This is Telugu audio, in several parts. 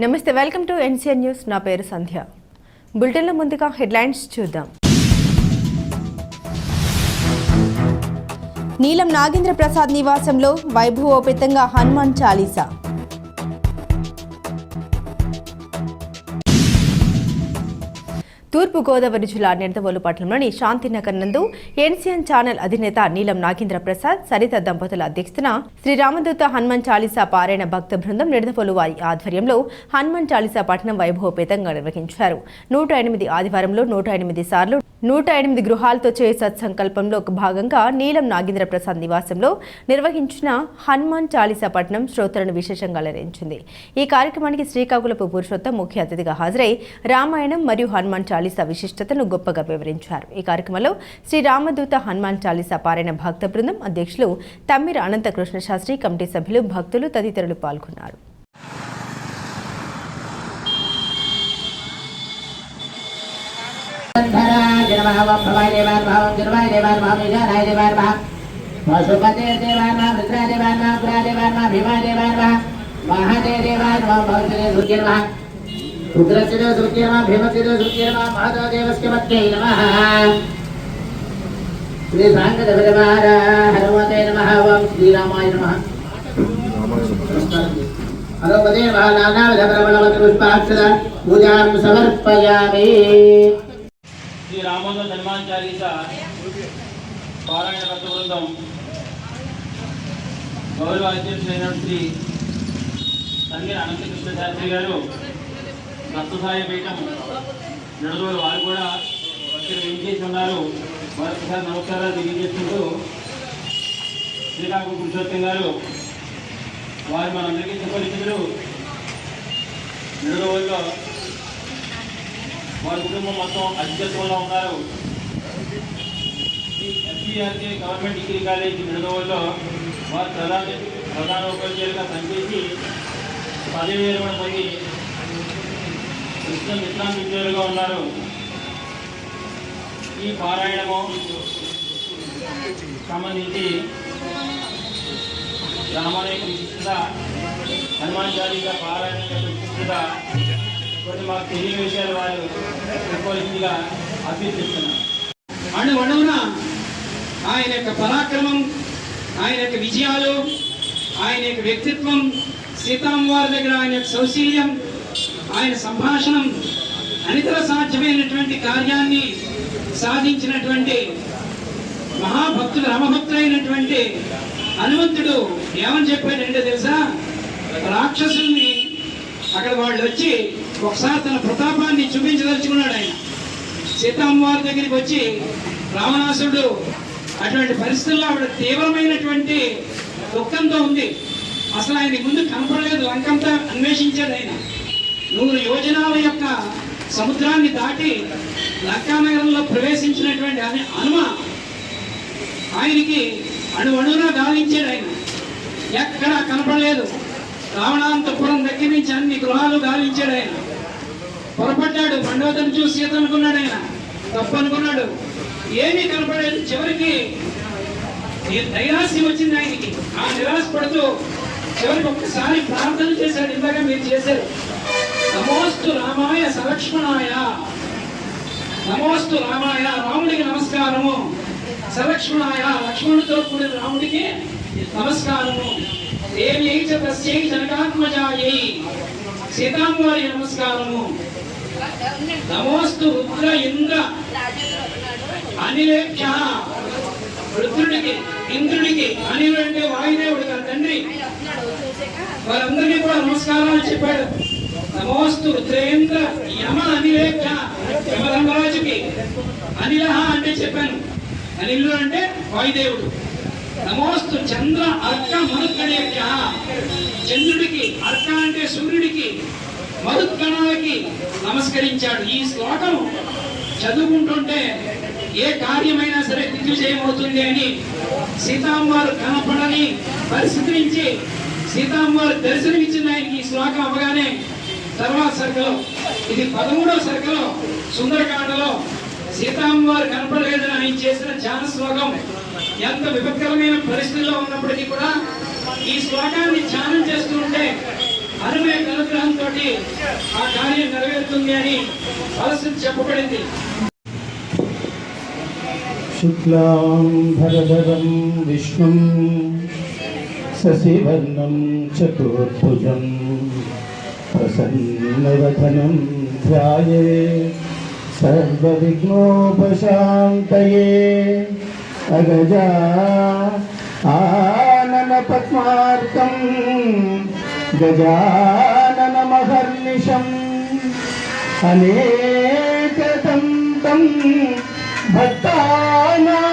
నమస్తే వెల్కమ్ టు ఎన్సీఎన్ న్యూస్. నా పేరు సంధ్య. బులెటిన్ల ముందుగా హెడ్లైన్స్ చూద్దాం. నీలం నాగేంద్ర ప్రసాద్ నివాసంలో వైభవోపేతంగా హనుమాన్ చాలీసా. తూర్పు గోదావరి జిల్లా నిడదవోలు పట్టణంలోని శాంతినగర్ నందు ఎన్సీఎన్ ఛానల్ అధినేత నీలం నాగేంద్ర ప్రసాద్ సరిత దంపతుల అధ్యక్షతన శ్రీ రామదూత హనుమాన్ చాలీసా పారాయణ భక్త బృందం నిడదవోలు వారి ఆధ్వర్యంలో హనుమాన్ చాలీసా పట్టణం వైభవోపేతంగా నిర్వహించారు. నూట ఎనిమిది ఆదివారంలో నూట ఎనిమిది సార్లు నూట ఎనిమిది గృహాలతో చే సత్సంకల్పంలో ఒక భాగంగా నీలం నాగేంద్ర ప్రసాద్ నివాసంలో నిర్వహించిన హనుమాన్ చాలీసా పట్నం శ్రోతలను విశేషంగా అలరించింది. ఈ కార్యక్రమానికి శ్రీకాకుళపు పురుషోత్తం ముఖ్య అతిథిగా హాజరై రామాయణం మరియు హనుమాన్ చాలీసా విశిష్టతను గొప్పగా వివరించారు. ఈ కార్యక్రమంలో శ్రీ రామదూత హనుమాన్ చాలీసా పారాయణ భక్త బృందం అధ్యక్షులు తమ్మిర అనంత కృష్ణ శాస్త్రి కమిటీ సభ్యులు భక్తులు తదితరులు పాల్గొన్నారు. नमः वम भवाय देवार्भावं दुर्वाय देवार्भावं निजानाय देवार्भावं पशुपते देवार्भावं रुद्राय देवार्भावं पुरा देवार्भावं भीमाय देवार्भावं महादेव देवार्भावं भवते सूर्यर्भावं रुद्रस्य सूर्यर्भावं भीमस्य सूर्यर्भावं महादेवस्य मत्ये नमः श्री सांगदभगवार हनुमते नमः वम श्रीरामाय नमः हनुमते नमः नानाविधप्रबलवत् पुष्पाक्षर पूजां समर्पयामि శ్రీ రామోదర్ హనుమాన్ చాలీస పారాయణ భక్త బృందం గౌరవ అధ్యక్షులైన శ్రీ సంగీత అనంతకృష్ణ శాస్త్రి గారు దత్తసాయి పీఠం నడుదోలు వారు కూడా ఇక్కడ చేసి ఉన్నారు. మరొకసారి నమస్కారాలు తెలియజేస్తుంటూ శ్రీకాకుళం పురుషోత్తం గారు వారు మనందరికీ సుపరిచితులు. నడుదోలులో వారి కుటుంబం మొత్తం అత్యత్వంలో ఉన్నారు. ఈ ఎస్పీఆర్కే గవర్నమెంట్ డిగ్రీ కాలేజ్ నిడదవోల్లో వారు ప్రధాన ప్రధాన ఉపాధ్యాయులుగా పనిచేసి పదవి విరమణ పొంది కృష్ణ విశ్రాంతి విద్యార్థులుగా ఉన్నారు. ఈ పారాయణము సంబంధించి రామాలయ విశిష్టత హనుమాన్ చాలీసా పారాయణ యొక్క విశిష్టత కొన్ని మాకు తెలియని విషయాలు వాళ్ళు చెప్పవలసిందిగా అభ్యర్థిస్తున్నాను అణు అణువున ఆయన యొక్క పరాక్రమం ఆయన యొక్క విజయాలు ఆయన యొక్క వ్యక్తిత్వం సీతామ్మవారి దగ్గర ఆయన యొక్క సౌశీల్యం ఆయన సంభాషణం అనితర సాధ్యమైనటువంటి కార్యాన్ని సాధించినటువంటి మహాభక్తుడు అయినటువంటి హనుమంతుడు ఏమని చెప్పాడంటే తెలుసా? రాక్షసుల్ని అక్కడ వాళ్ళు వచ్చి ఒకసారి తన ప్రతాపాన్ని చూపించదలుచుకున్నాడు ఆయన. సీతమ్మవారి దగ్గరికి వచ్చి రావణాసుడు అటువంటి పరిస్థితుల్లో ఆవిడ తీవ్రమైనటువంటి దుఃఖంతో ఉంది. అసలు ఆయన ముందు కనపడలేదు. లంకంతా అన్వేషించాడు ఆయన. నూరు యోజనాల యొక్క సముద్రాన్ని దాటి లంకానగరంలో ప్రవేశించినటువంటి అను- హనుమ ఆయనకి అణు గాలించాడు ఆయన. ఎక్కడా కనపడలేదు. రావణాంతపురం దగ్గర నుంచి అన్ని గృహాలు గాలించాడు ఆయన. పొరపడ్డాడు మండోదరిని చూసి ఈత అనుకున్నాడు ఆయన. తప్పు అనుకున్నాడు ఏమీ కనపడలేదు. చివరికి నైరాశ్యం వచ్చింది ఆయనకి. ఆ నిరాశ పడుతూ చివరికి ఒక్కసారి ప్రార్థన చేశాడు. ఇందాక మీరు చేశారు. నమోస్తు రామాయ సలక్ష్మణాయ. నమోస్తు రామాయ రాముడికి నమస్కారము. సలక్ష్మణాయ లక్ష్మణుడితో కూడిన రాముడికి నమస్కారము. దేవ్యై చ తస్యై జనకాత్మజాయై. సీతాంబారి నమస్కారము. నమోస్తు రుద్ర ఇంద్ర. అనిలేఖ్య. రుద్రుడికి ఇంద్రుడికి అనిలు అంటే వాయుదేవుడు తన తండ్రి. వారందరికీ కూడా నమస్కారాలు చెప్పాడు. నమోస్తు రుద్రేంద్ర యమ అనిలేఖ్య యమధర్మరాజుకి. అనిలహ అంటే చెప్పాను. అనిల్లు అంటే వాయుదేవుడు. నమోస్తు చంద్ర అర్క మరుత్కడేభ్య చంద్రుడికి అర్క అంటే సూర్యుడికి. మరుత్కణాలకి నమస్కరించాడు. ఈ శ్లోకం చదువుకుంటుంటే ఏ కార్యమైనా సరే దిగ్విజయమవుతుంది అని సీతాంబారు కనపడని పరిస్థితి నుంచి సీతాంబారు దర్శనమిచ్చింది ఆయనకి ఈ శ్లోకం అవగానే తర్వాత సరుకులో ఇది పదమూడవ సరుకులో సుందరకాండలో సీతాంబారు కనపడలేదని ఆయన చేసిన ధ్యాన శ్లోకం. ఎంత విపత్కరమైన పరిస్థితుల్లో ఉన్నప్పటికీ కూడా ఈ శ్లోకాన్ని ధ్యానం చేస్తుంటే అనుమే అనుగ్రహంతో ఆ కార్యం నెరవేరుతుంది అని మనసు చెప్పబడింది. శుక్లాం భరధరం విష్ణుం శశివర్ణం చతుర్భుజం ప్రసన్నవధనం ధ్యాయే సర్వవిఘ్నోపశాంతయే అగజా ఆనన పద్మార్కం गजाननमहर्निशम् अनेकदन्तं भक्तानां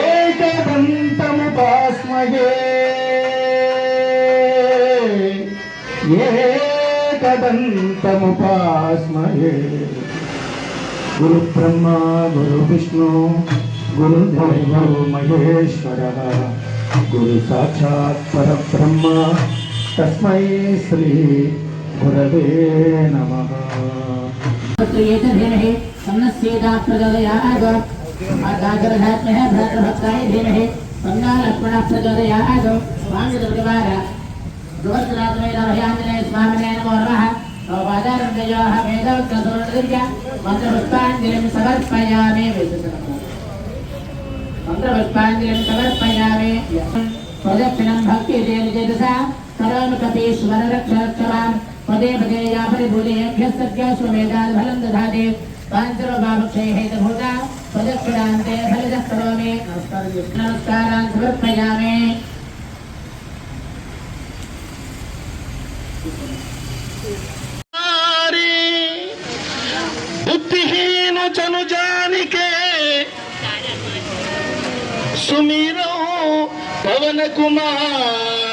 एकदन्तमुपास्महे एकदन्तमुपास्महे गुरुब्रह्मा गुरुविष्णु गुरुदेवो महेश्वरः गुरुसाक्षात् परब्रह्म तस्मै श्री गुरवे नमः तो क्रियेतभिर्हे तो सन्नस्येदात्मगवयाग आगागरधात्मः भ्रातृभक्तायभिर्हे सन्नालक्ष्मणात्मगवयाग स्वामिदुर्गवार गोवर्धनात्मैरभयाञ्जने स्वामिने नमो नमः। गोपादारण्ययोः वेदवक्रसुरदिव्य मन्त्रपुष्पाञ्जलिं समर्पयामि। मन्त्रपुष्पाञ्जलिं समर्पयामि। प्रदक्षिणं भक्तिरेण चेतसा करोमि कपीश्वररक्षरक्षमाम् पदे पदे या परिभूतेभ्यः सत्याश्वमेधात् फलं दधाति पाञ्चरोपाभक्षये हेतभूता प्रदक्षिणान्ते फलितः करोमि नमस्कारान् समर्पयामि बुद्धिहीन जन जानिके सुमीरो, पवन कुमार।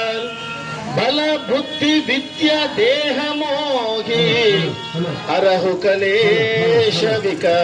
బల బుద్ధి విద్య దేహమోహి అరహుకలేశ వికా